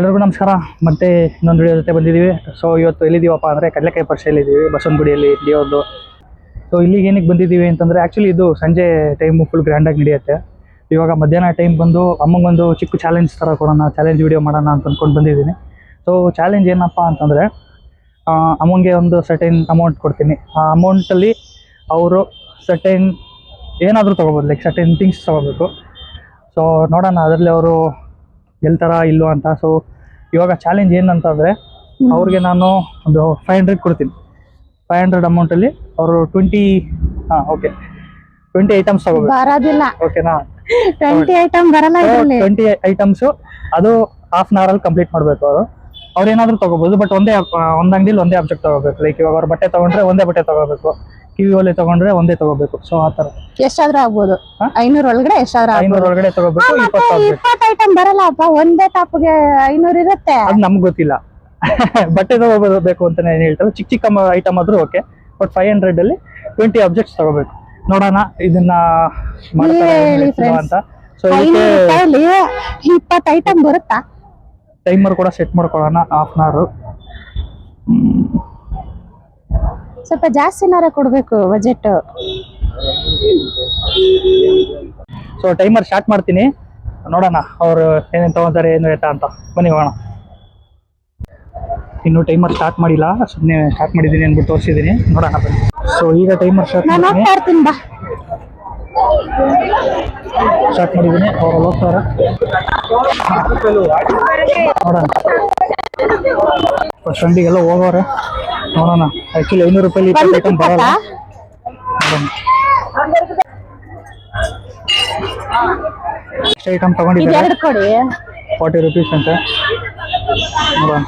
ಎಲ್ರಿಗೂ ನಮಸ್ಕಾರ. ಮತ್ತೆ ಇನ್ನೊಂದು ವಿಡಿಯೋ ಜೊತೆ ಬಂದಿದ್ದೀವಿ. ಸೊ ಇವತ್ತು ಎಲ್ಲಿದ್ದೀವಪ್ಪ ಅಂದರೆ ಕಡಲೆಕಾಯಿ ಪರಿಷೆಯಲ್ಲಿದ್ದೀವಿ. ಬಸವನಗುಡಿಯಲ್ಲಿ ಇಲ್ಲಿಯೋದು ಸೊ ಇಲ್ಲಿಗೆ ಏನಕ್ಕೆ ಬಂದಿದ್ದೀವಿ ಅಂತಂದರೆ ಆ್ಯಕ್ಚುಲಿ ಇದು ಸಂಜೆ ಟೈಮು ಫುಲ್ ಗ್ರ್ಯಾಂಡಾಗಿ ನಡೆಯುತ್ತೆ. ಇವಾಗ ಮಧ್ಯಾಹ್ನ ಟೈಮ್ ಬಂದು ಅಮ್ಮಂಗೊಂದು ಚಿಕ್ಕ ಚಾಲೆಂಜ್ ಥರ ಕೊಡೋಣ ಚಾಲೆಂಜ್ ವಿಡಿಯೋ ಮಾಡೋಣ ಅಂತ ಅಂದ್ಕೊಂಡು ಬಂದಿದ್ದೀನಿ. ಸೊ ಚಾಲೆಂಜ್ ಏನಪ್ಪ ಅಂತಂದರೆ ಅಮ್ಮಂಗೆ ಒಂದು ಸರ್ಟೈನ್ ಅಮೌಂಟ್ ಕೊಡ್ತೀನಿ. ಆ ಅಮೌಂಟಲ್ಲಿ ಅವರು ಸರ್ಟೈನ್ ಏನಾದರೂ ತೊಗೋಬೋದು ಲೈಕ್ ಸರ್ಟೈನ್ ಥಿಂಗ್ಸ್ ತೊಗೋಬೇಕು. ಸೊ ನೋಡೋಣ, ಅದರಲ್ಲಿ ಅವರು ಗೆಲ್ತಾರ ಇಲ್ಲೋ ಅಂತ. ಸೊ ಇವಾಗ ಚಾಲೆಂಜ್ ಏನಂತಂದರೆ ಅವ್ರಿಗೆ ನಾನು ಒಂದು ಫೈವ್ ಹಂಡ್ರೆಡ್ ಕೊಡ್ತೀನಿ. ಫೈವ್ ಹಂಡ್ರೆಡ್ ಅಮೌಂಟಲ್ಲಿ ಅವರು ಟ್ವೆಂಟಿ ಹಾಂ ಓಕೆ ಟ್ವೆಂಟಿ ಐಟಮ್ಸ್ ತಗೋಬೇಕು. ಬರೋದಿಲ್ಲ. ಓಕೆನಾ ಟ್ವೆಂಟಿ ಐಟಮ್ ಬರಲ್ಲ ಇದ್ರಲ್ಲಿ. ಟ್ವೆಂಟಿ ಐಟಮ್ಸು ಅದು ಹಾಫ್ ಅನ್ ಅವರಲ್ಲಿ ಕಂಪ್ಲೀಟ್ ಮಾಡಬೇಕು ಅವರು. ಅವ್ರು ಏನಾದರೂ ತಗೋಬೋದು ಬಟ್ ಒಂದೇ ಒಂದು ಅಂಗಡಿಲಿ ಒಂದೇ ಆಬ್ಜೆಕ್ಟ್ ತಗೋಬೇಕು. ಲೈಕ್ ಇವಾಗ ಅವ್ರು ಬಟ್ಟೆ ತಗೊಂಡ್ರೆ ಒಂದೇ ಬಟ್ಟೆ ತಗೋಬೇಕು. ಕಿವಿ ಓಲೆ ತಗೊಂಡ್ರೆ ಒಂದೇ ತಗೋಬೇಕು. ಸೊ ಆತರ ಥರ. ಎಷ್ಟಾದ್ರೂ ಆಗ್ಬೋದು. ಐನೂರ ಒಳಗಡೆ ಎಷ್ಟಾದ್ರೂ ಐನೂರ ಒಳಗಡೆ ತಗೋಬೇಕು ಇಪ್ಪತ್ತು ಐಟಮ್ ಬರಲ್ಲ ಅಪ್ಪ ಒಂದೇ ಟಾಪ್ಗೆ ಐನೂರ್ ಇರುತ್ತೆ. ಅದು ನಮ್ಗೆ ಗೊತ್ತಿಲ್ಲ. ಬಟ್ಟೆ ತಗೋಬೇಕು ಅಂತ ನಾನು ಹೇಳ್ತಾರೆ? ಚಿಕ್ಕ ಚಿಕ್ಕ ಐಟಮ್ ಆದ್ರೂ ಓಕೆ ಬಟ್ ಫೈವ್ ಹಂಡ್ರೆಡ್ ಅಲ್ಲಿ ಟ್ವೆಂಟಿ ಆಬ್ಜೆಕ್ಟ್ಸ್ ತಗೋಬೇಕು. ನೋಡೋಣ ಇದನ್ನ. ಅಂತ. ಸೊ ಇಪ್ಪತ್ತು ಐಟಮ್ ಬರುತ್ತಾ? ಟೈಮರ್ ಕೂಡ ಸೆಟ್ ಮಾಡ್ಕೊಳ್ಳೋಣ ಹಾಫ್ ಅನ್ ಅವರ್ ಸ್ವಲ್ಪ ಜಾಸ್ತಿನಾರ ಕೊಡ್ಬೇಕು ಬಜೆಟ್ ಸೊ ಟೈಮರ್ ಸ್ಟಾರ್ಟ್ ಮಾಡ್ತೀನಿ. ನೋಡೋಣ ಅವರು ಏನೇನು ತಗೊಂತಾರೆ ಏನು ಎತ್ತ ಅಂತ. ಬನ್ನಿ ಹೋಗೋಣ. ಇನ್ನು ಟೈಮರ್ ಸ್ಟಾರ್ಟ್ ಮಾಡಿಲ್ಲ. ಸುಮ್ಮನೆ ಸ್ಟಾರ್ಟ್ ಮಾಡಿದ್ದೀನಿ ಅಂದ್ಬಿಟ್ಟು ತೋರಿಸಿದ್ದೀನಿ. ನೋಡೋಣ ಬನ್ನಿ. ಸೊ ಈಗ ಟೈಮರ್ ಸ್ಟಾರ್ಟ್ ಮಾಡ್ತೀನಿ. ಸ್ಟಾರ್ಟ್ ಮಾಡಿದ್ದೀನಿ. ಅವ್ರು ಹೋಗ್ತಾರ. ನೋಡೋಣ. ಫಸ್ಟ್ ಫ್ರೆಂಡಿಗೆಲ್ಲ ಹೋಗೋರೆ. ನೋಡೋಣ. ಆ್ಯಕ್ಚುಲಿ ಐನೂರು ರೂಪಾಯಿ ಇಪ್ಪತ್ತು ಐಟಮ್ ಬರಲ್ಲ. ಎಷ್ಟು ಐಟಮ್ ತಗೊಂಡಿದ್ದಾರೆ. ಫಾರ್ಟಿ ರುಪೀಸ್ ಅಂತ. ನೋಡೋಣ.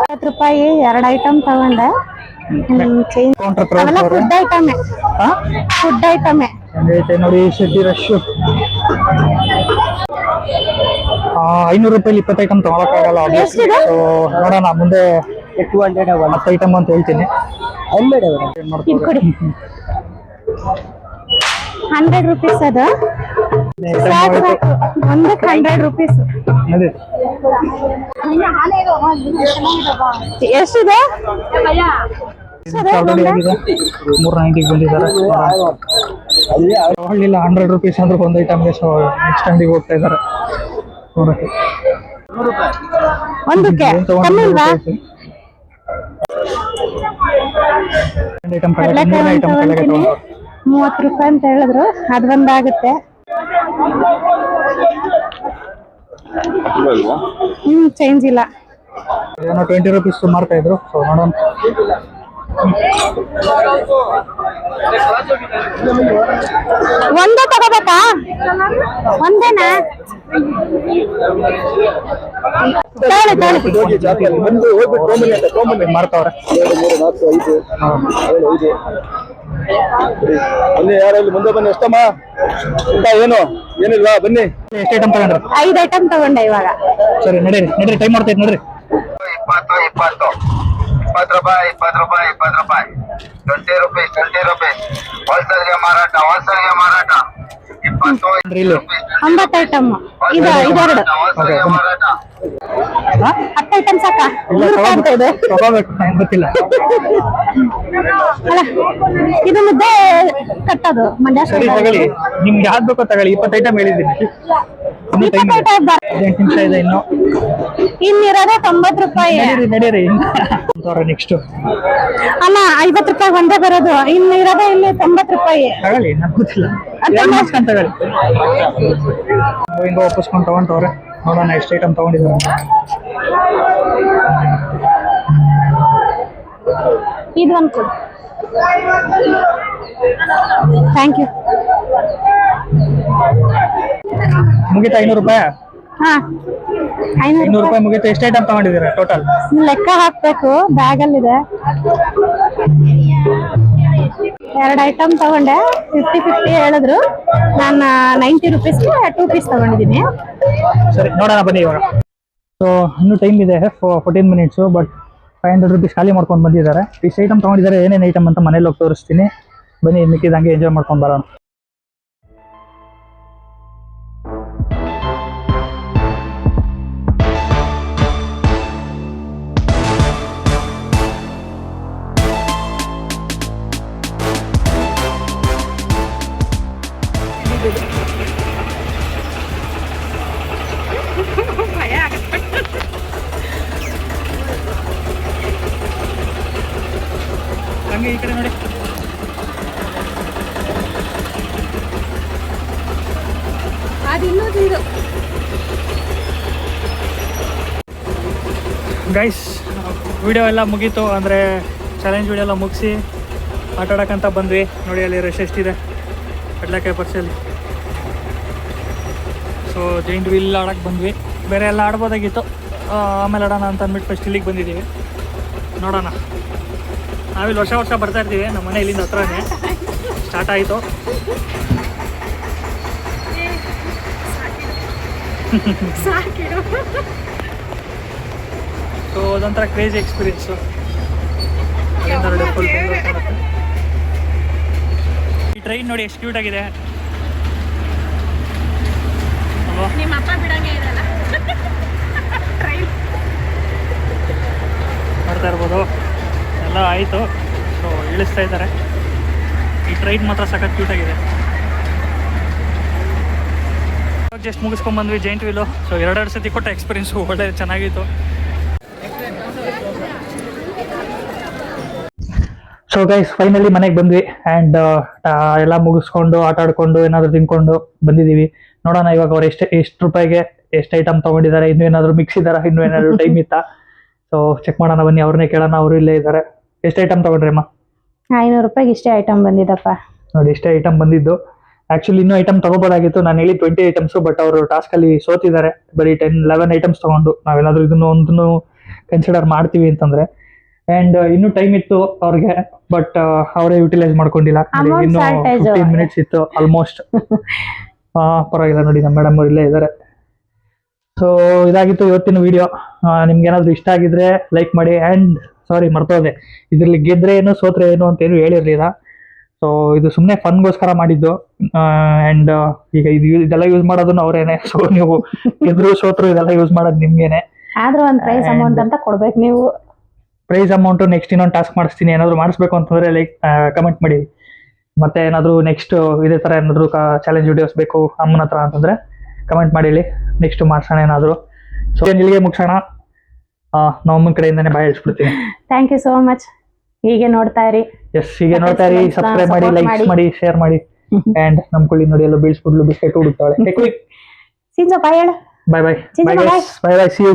ಇಪ್ಪತ್ತು ರೂಪಾಯಿ ಎರಡು ಐಟಮ್ ತಗೊಂಡೆ. ಫುಡ್ ಐಟಮೇ ಫುಡ್ ಐಟಮೇ ಹೆಂಗೈತೆ ನೋಡಿ ಸುದ್ದಿ ರಶ್ಶು ಐನೂರು ರೂಪಾಯಿ ಇಪ್ಪತ್ತು ಐಟಮ್ ತಗೊಳಕ್ಕಾಗಲ್ಲ? ನೋಡೋಣ ಮುಂದೆ ಟೂ ಹಂಡ್ರೆಡ್ ಹತ್ತು ಐಟಮ್ ಅಂತ ಹೇಳ್ತೀನಿ. ಹಂಡ್ರೆಡ್ ಏನ್ ಇದು ಕೊಡಿ. ಹಂಡ್ರೆಡ್ ರುಪೀಸ್ ಅದು. ಸಾಕು ಸಾಕು ಒಂದಕ್ಕೆ ಹಂಡ್ರೆಡ್ ರುಪೀಸ್ ಎಷ್ಟಿದೆ? ಮೂರ್ ನೈಂಟಿಗೆ ಬಂದಿದ್ದಾರೆ. ತಗೊಳ್ಳಿಲ್ಲ ಹಂಡ್ರೆಡ್ ರುಪೀಸ್ ಅಂದ್ರೆ ಒಂದು ಐಟಮ್ ನೆಕ್ಸ್ಟ್ ಅಂಗಡಿಗೆ ಹೋಗ್ತಾ ಇದಾರೆ ನೋಡಕ್ಕೆ. ಒಂದಕ್ಕೆ? ಐಟಮ್ ಕಡಲೆಕಾಯಿ ಐಟಮ್ ಮೂವತ್ತು ರೂಪಾಯಿ ಅಂತ ಹೇಳಿದ್ರು. ಅದು ಒಂದಾಗುತ್ತೆ. ಹ್ಮ್ ಚೇಂಜ್ ಇಲ್ಲ. ಏನೋ ಟ್ವೆಂಟಿ ರುಪೀಸ್ ಮಾಡ್ತಾ ಇದ್ರು. ಸೊ ನೋಡೋಣ. ಒಂದೇ ತಗೋಬೇಕಾ? ಒಂದೇನಾ? ಮಾಡ್ತಾವ್ರೆ ತಗೊಳ್ಳಿ. ಮಾರ್ತಾವ್ರೆ ಬನ್ನಿ ಯಾರಲ್ಲಿ ಮುಂದೆ ಬನ್ನಿ ಎಷ್ಟಮ್ಮ ಊಟ ಏನು ಏನಿಲ್ವಾ ಬನ್ನಿ ಎಷ್ಟು ಐಟಮ್ ತಗೊಂಡ್ರಿ ಐದು ಐಟಮ್ ತಗೊಂಡೆ ಇವಾಗ. ಸರಿ ನಡೀರಿ ನಡೀರಿ ಟೈಮ್ ಮಾಡ್ತೈತೆ ನೋಡ್ರಿ. ಇಪ್ಪತ್ತು ಇಪ್ಪತ್ತು. ಇಪ್ಪತ್ತು ರೂಪಾಯಿ ಇಪ್ಪತ್ತು ರೂಪಾಯಿ ಇಪ್ಪತ್ತು ರೂಪಾಯಿ. ಟ್ವೆಂಟಿ ರುಪೀಸ್ ಟ್ವೆಂಟಿ ರುಪೀಸ್ ಹೋಲ್ಸೇಲ್ಗೆ ಮಾರಾಟ ಹೋಲ್ಸೇಲ್ಗೆ ಮಾರಾಟ. ಇಪ್ಪತ್ತು ಅಂದ್ರೆ ಇಲ್ಲಿ ಒಂಬತ್ತು ಐಟಮ್ ಇದು ಇದೆರಡು. ಹೋಲ್ಸೇಲ್ಗೆ ಬನ್ನಿ. ಮಾರಾಟ. ಹಾ? ಹತ್ತು ಐಟಮ್ ಸಾಕ? ಇಲ್ಲ ನೂರು ರೂಪಾಯಿ ಅಂತ ಇದೆ. ತಗೋಬೇಕು ತಗೋಬೇಕು ನಂಗೆ ಗೊತ್ತಿಲ್ಲ ಅಲ್ಲ ಇದು ಮುದ್ದೆ ಕಟ್ಟೋದು ಮಂಡ್ಯ ಸರಿ side ತಗೊಳ್ಳಿ. ನಿಮ್ಗೆ ಯಾವ್ದು ಬೇಕೋ ತಗೊಳ್ಳಿ. ಇಪ್ಪತ್ತು ಐಟಮ್ ಹೇಳಿದ್ದೀನಿ. ಇನ್ನು ಇಪ್ಪತ್ತು ಐಟಮ್ ಇನ್ನಿರೋದೇ ತೊಂಬತ್ತು ರೂಪಾಯಿ. ನಡೀರಿ ನಡೀರಿ. ನೆಕ್ಸ್ಟ್ ಅಲ್ಲ ಐವತ್ತು ರೂಪಾಯಿ ಒಂದೇ ಬರೋದು. ಇನ್ನು ಇರೋದೇ ಇಲ್ಲಿ ತೊಂಬತ್ತು ರೂಪಾಯಿ. ತಗೊಳ್ಳಿ ನಂಗೆ ಗೊತ್ತಿಲ್ಲ. ಅದು ಎರಡು ತುಂಬ- ಮುಗಿಸ್ಕೊಂಡು ತಗೊಳ್ಳಿ? ಹಿಂಗ ಒಪ್ಪಿಸ್ಕೊಂಡು ತಗೊಂಡವ್ರೆ ನೋಡೋಣ ಎಷ್ಟು ಐಟಮ್ ತಗೊಂಡಿದ್ದಾರೆ. ಇದು ಒಂದು ಕೊಡು. ಥ್ಯಾಂಕ್ ಯು ಮುಗೀತಾ ಐನೂರು ರೂಪಾಯಿ? ಹಾ. ಐನೂರು ರೂಪಾಯಿ ಮುಗೀತಾ ಎಷ್ಟು ಐಟಮ್ ತಗೊಂಡಿದ್ದೀರಾ ಟೋಟಲ್ ಲೆಕ್ಕ ಹಾಕ್ಬೇಕು ಬ್ಯಾಗಲ್ಲಿದೆ. ಎರಡು ಐಟಮ್ ತಗೊಂಡೆ ಫಿಫ್ಟಿ ಫಿಫ್ಟಿ ಹೇಳಿದ್ರು. ನಾನು ನೈಂಟಿ ರುಪೀಸ್ ಟೂ ಪೀಸ್ ತಗೊಂಡಿದ್ದೀನಿ. ಸರಿ ನೋಡೋಣ ಬನ್ನಿ ಇವಾಗ. ಸೊ ಇನ್ನೂ ಟೈಮ್ ಇದೆ fourteen minutes but five hundred rupees ಖಾಲಿ ಮಾಡ್ಕೊಂಡು ಬಂದಿದ್ದಾರೆ. ಇಷ್ಟು ಐಟಮ್ ತೊಗೊಂಡಿದ್ದಾರೆ ಏನೇನು ಐಟಮ್ ಅಂತ ಮನೇಲಿ ಹೋಗಿ ತೋರಿಸ್ತೀನಿ. ಬನ್ನಿ ಮಿಕ್ಕಿದಂಗೆ ಎಂಜಾಯ್ ಮಾಡ್ಕೊಂಡು ಬರೋಣ. ಹಂಗೆ ಈ ಕಡೆ ನೋಡಿ. ಗೈಸ್ ವಿಡಿಯೋ ಎಲ್ಲ ಮುಗೀತು. ಅಂದರೆ ಚಾಲೆಂಜ್ ವಿಡಿಯೋ ಎಲ್ಲ ಮುಗಿಸಿ ಆಟ ಆಡೋಕ್ಕಂತ ಬಂದ್ವಿ. ನೋಡಿ ಅಲ್ಲಿ ರಶ್ ಎಷ್ಟಿದೆ ಕಡಲೆಕಾಯಿ ಪರ್ಸಲ್ಲಿ. ಸೊ ಜೈಂಟ್ ವೀಲ್ ಆಡೋಕ್ಕೆ ಬಂದ್ವಿ. ಬೇರೆ ಎಲ್ಲ ಆಡ್ಬೋದಾಗಿತ್ತು. ಆಮೇಲೆ ಆಡೋಣ ಅಂತ ಅಂದ್ಬಿಟ್ಟು ಫಸ್ಟ್ ಇಲ್ಲಿಗೆ ಬಂದಿದ್ದೀವಿ. ನೋಡೋಣ. ನಾವಿಲ್ಲಿ ವರ್ಷ ವರ್ಷ ಬರ್ತಾ ಇರ್ತೀವಿ ನಮ್ಮ ಮನೆ ಇಲ್ಲಿಂದ ಹತ್ರನೇ. ಸ್ಟಾರ್ಟ್ ಆಯಿತು. ಸೊ ಅದೊಂಥರ ಕ್ರೇಜಿ ಎಕ್ಸ್ಪೀರಿಯನ್ಸು ಈ ಟ್ರೈನ್ ನೋಡಿ ಎಷ್ಟು ಕ್ಯೂಟ್ ಆಗಿದೆ. ಮಾಡ್ತಾ ಇರ್ಬೋದು. ಎಲ್ಲ ಆಯಿತು. ಸೊ ಇಳಿಸ್ತಾ ಇದ್ದಾರೆ. ಈ ಟ್ರೈನ್ ಮಾತ್ರ ಸಖತ್ ಕ್ಯೂಟ್ ಆಗಿದೆ. ಜಸ್ಟ್ ಮುಗಿಸ್ಕೊಂಡ್ಬಂದ್ವಿ ಜೈಂಟ್ ವೀಲು ಸೊ ಎರಡೆರಡು ಸತಿ ಕೊಟ್ಟ ಎಕ್ಸ್ಪೀರಿಯನ್ಸು ಒಳ್ಳೆ ಚೆನ್ನಾಗಿತ್ತು. ಸೊ ಗೈಸ್ ಫೈನಲಿ ಮನೆಗೆ ಬಂದ್ವಿ ಆ್ಯಂಡ್ ಎಲ್ಲ ಮುಗಿಸ್ಕೊಂಡು, ಆಟ ಆಡ್ಕೊಂಡು, ಏನಾದರೂ ತಿನ್ಕೊಂಡು ಬಂದಿದ್ದೀವಿ. ನೋಡೋಣ ಇವಾಗ ಅವ್ರು ಎಷ್ಟು ಎಷ್ಟು ರೂಪಾಯಿಗೆ ಎಷ್ಟು ಐಟಮ್ ತೊಗೊಂಡಿದ್ದಾರೆ, ಇನ್ನೂ ಏನಾದರೂ ಮಿಕ್ಸ್ ಇದ್ದಾರಾ, ಇನ್ನೂ ಏನಾದರೂ ಟೈಮ್ ಇತ್ತಾ? ಸೊ ಚೆಕ್ ಮಾಡೋಣ ಬನ್ನಿ, ಅವ್ರನ್ನೇ ಕೇಳೋಣ, ಅವರು ಇಲ್ಲೇ ಇದ್ದಾರೆ. ಎಷ್ಟು ಐಟಮ್ ತಗೊಂಡ್ರಿ ಅಮ್ಮ? ಐನೂರು ರೂಪಾಯಿಗೆ ಇಷ್ಟೇ ಐಟಮ್ ಬಂದಿದ್ದಪ್ಪ ನೋಡಿ ಇಷ್ಟೇ ಐಟಮ್ ಬಂದಿದ್ದು. ಆಕ್ಚುಲಿ ಇನ್ನೂ ಐಟಮ್ ತಗೋಬೋದಾಗಿತ್ತು. ನಾನು ಹೇಳಿ ಟ್ವೆಂಟಿ ಐಟಮ್ಸು ಬಟ್ ಅವರು ಟಾಸ್ಕಲ್ಲಿ ಸೋತಿದ್ದಾರೆ. ಬರೀ ಟೆನ್ ಲೆವೆನ್ ಐಟಮ್ಸ್ ತಗೊಂಡು. ನಾವೇನಾದ್ರೂ ಇದನ್ನು ಒಂದನ್ನು ಕನ್ಸಿಡರ್ ಮಾಡ್ತೀವಿ ಅಂತಂದ್ರೆ. ಆ್ಯಂಡ್ ಇನ್ನೂ ಟೈಮ್ ಇತ್ತು ಅವ್ರಿಗೆ ಬಟ್ ಅವರೇ ಯುಟಿಲೈಸ್ ಮಾಡ್ಕೊಂಡಿಲ್ಲ. ಇನ್ನೂ ಫಿಫ್ಟೀನ್ ಮಿನಿಟ್ಸ್ ಇತ್ತು ಆಲ್ಮೋಸ್ಟ್ ಪರವಾಗಿಲ್ಲ ನೋಡಿ ನಮ್ಮ ಮೇಡಮ್ ಅವ್ರು ಇಲ್ಲೇ ಇದ್ದಾರೆ. ಸೊ ಇದಾಗಿತ್ತು ಇವತ್ತಿನ ವಿಡಿಯೋ ನಿಮ್ಗೆ ಏನಾದ್ರು ಇಷ್ಟ ಆಗಿದ್ರೆ ಲೈಕ್ ಮಾಡಿ ಆ್ಯಂಡ್ ಸಾರಿ ಮರ್ತೋದೆ. ಇದ್ರಲ್ಲಿ ಗೆದ್ರೆ ಏನು ಸೋತ್ರೆ ಏನು ಅಂತ ಏನು ಹೇಳಿರ್ಲಿಲ್ಲ. ಸೊ ಇದು ಸುಮ್ಮನೆ ಫನ್ಗೋಸ್ಕರ ಮಾಡಿದ್ದು. ಅಂಡ್ ಈಗ ಇದು ಇದೆಲ್ಲ ಯೂಸ್ ಮಾಡೋದನ್ನು ಅವರೇನೆ. ಸೊ ನೀವು ಗೆದ್ರು ಸೋತ್ರು ಇದೆಲ್ಲ ಯೂಸ್ ಮಾಡೋದು ನಿಮ್ಗೇನೆ. ಆದ್ರೂ ಒಂದು ಪ್ರೈಸ್ ಅಮೌಂಟ್ ಅಂತ ಕೊಡ್ಬೇಕು ನೀವು. ಪ್ರೈಸ್ ಅಮೌಂಟ್ ನೆಕ್ಸ್ಟ್ ಇನ್ನೊಂದು ಟಾಸ್ಕ್ ಮಾಡಿಸ್ತೀನಿ. ಏನಾದರೂ ಮಾಡಿಸ್ಬೇಕು ಅಂತಂದ್ರೆ ಲೈಕ್ ಕಮೆಂಟ್ ಮಾಡಿ. ಮತ್ತೆ ಏನಾದರೂ ನೆಕ್ಸ್ಟ್ ಇದೇ ತರ ಏನಾದರೂ ಚಾಲೆಂಜ್ ವಿಡಿಯೋಸ್ ಬೇಕು ಅಮ್ಮನ ಹತ್ರ ಅಂತಂದ್ರೆ ಕಮೆಂಟ್ ಮಾಡಿ ನೆಕ್ಸ್ಟ್ ಮಾಡ್ಸೋಣ ಏನಾದರೂ. ಸೊ ಇಲ್ಲಿಗೆ ಮುಗಿಸೋಣ. ನಮ್ಮ ಕಡೆಯಿಂದಾನೆ ಕಡೆಯಿಂದನೇ ಬಾಯ್ ಹೇಳ್ಸ್ಬಿಡ್ತೀನಿ ಥ್ಯಾಂಕ್ ಯು ಸೋ ಮಚ್ ಹೀಗೆ ನೋಡ್ತಾ ಇರಿ. ಎಸ್ ಹೀಗೆ ನೋಡ್ತಾ ಇರಿ. ಸಬ್ಸ್ಕ್ರೈಬ್ ಮಾಡಿ ಲೈಕ್ ಮಾಡಿ. ಶೇರ್ ಮಾಡಿ. ಅಂಡ್ ನಮ್ಮ ಕುಳಿ ನೋಡಿ ಎಲ್ಲ ಬೀಳ್ಸ್ಬಿಡ್ಲು ಬಿಸ್ಕೆಟ್ ಹುಡುಕ್ತಾಳೆ ಸಿಂಜು ಬಾಯ್ ಹೇಳು. ಬಾಯ್ ಬಾಯ್ ಬಾಯ್. ಬಾಯ್ ಬಾಯ್ ಸಿ ಯು